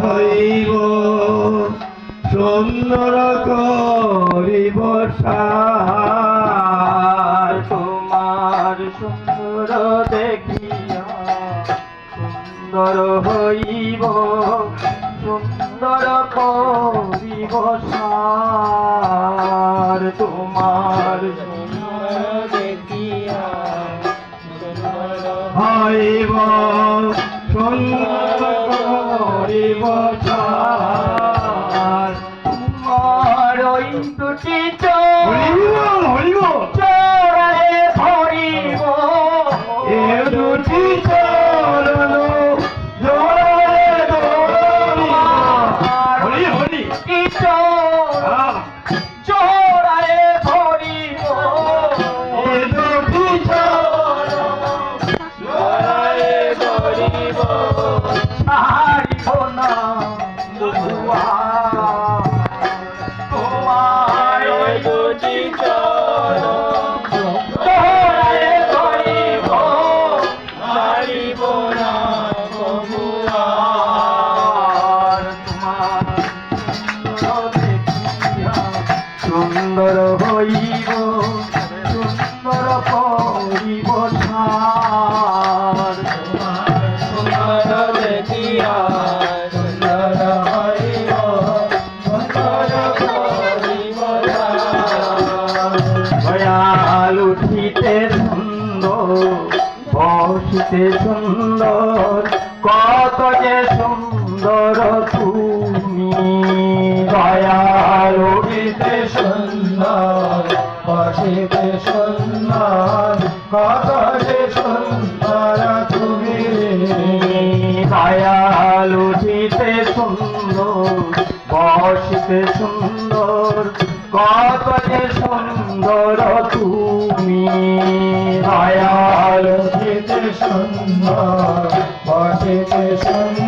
হইব, সুন্দর করিব তোমার সুন্দর দেখিয়া সুন্দর হইব, সুন্দর করিব সার। তোমার দেখিয়া হইব, সুন্দর জীব মর দুটি চোরায় ধরিব এ দুটি চরণ চোরায় ধরিব এ দুটি চরণ চোরায় ধরিব তুমি দয়ালো সুন্দর বসেতে সুন্দর কদরে সুন্দর তুমি দয়ালো জিতে সুন্দর বসতে সুন্দর কদরে সুন্দর তুমি দয়ালো জিতে সুন্দর, বসেতে সুন্দর।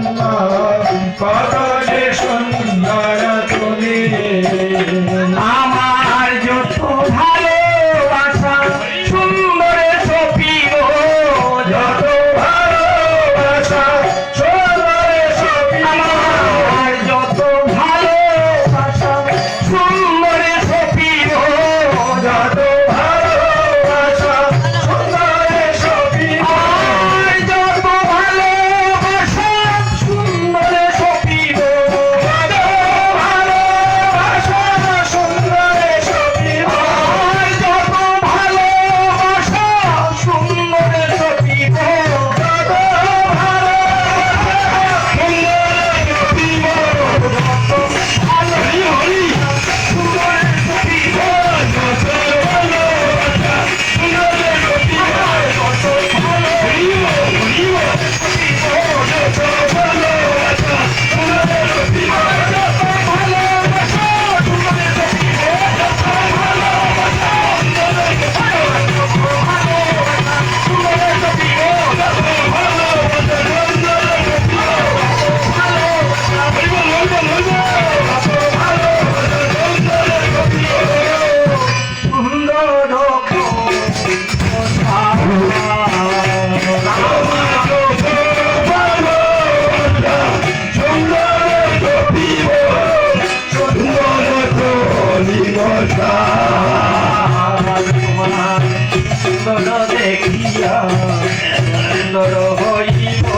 সুন্দর হইব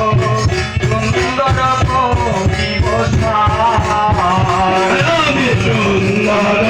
সুন্দর হইব সুন্দর।